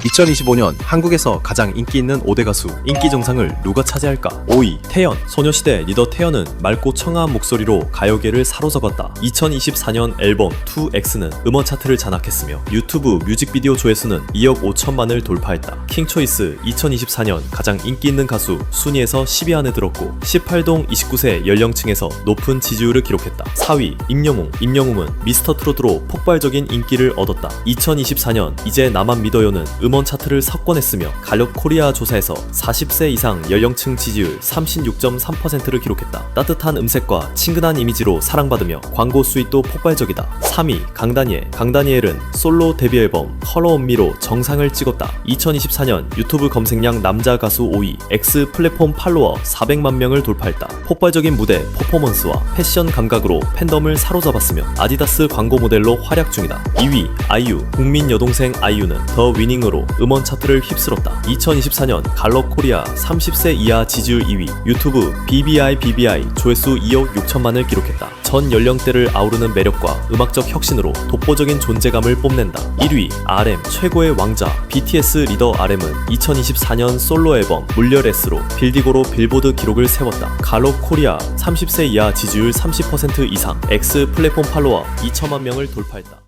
2025년 한국에서 가장 인기 있는 5대 가수 인기 정상을 누가 차지할까? 5위 태연 소녀시대 리더 태연은 맑고 청아한 목소리로 가요계를 사로잡았다. 2024년 앨범 2X는 음원 차트를 장악했으며 유튜브 뮤직비디오 조회수는 2억 5천만을 돌파했다. 킹초이스 2024년 가장 인기 있는 가수 순위에서 10위 안에 들었고 18동 29세 연령층에서 높은 지지율을 기록했다. 4위 임영웅 임영웅은 미스터 트롯으로 폭발적인 인기를 얻었다. 2024년 이제 나만 믿어요는 음원 차트를 석권했으며 갈력 코리아 조사에서 40세 이상 연령층 지지율 36.3%를 기록했다. 따뜻한 음색과 친근한 이미지로 사랑받으며 광고 수익도 폭발적이다. 3위 강다니엘 강다니엘은 솔로 데뷔 앨범 컬러 온미로 정상을 찍었다. 2024년 유튜브 검색량 남자 가수 5위 X 플랫폼 팔로워 400만 명을 돌파했다. 폭발적인 무대 퍼포먼스와 패션 감각으로 팬덤을 사로잡았으며 아디다스 광고 모델로 활약 중이다. 2위 아이유 국민 여동생 아이유는 더 위닝으로 음원 차트를 휩쓸었다. 2024년 갈럭 코리아 30세 이하 지지율 2위 유튜브 BBI BBI 조회수 2억 6천만을 기록했다. 전 연령대를 아우르는 매력과 음악적 혁신으로 독보적인 존재감을 뽐낸다. 1위 RM 최고의 왕자 BTS 리더 RM은 2024년 솔로 앨범 물려레스로 빌디고로 빌보드 기록을 세웠다. 갈럭 코리아 30세 이하 지지율 30% 이상 X 플랫폼 팔로워 2천만 명을 돌파했다.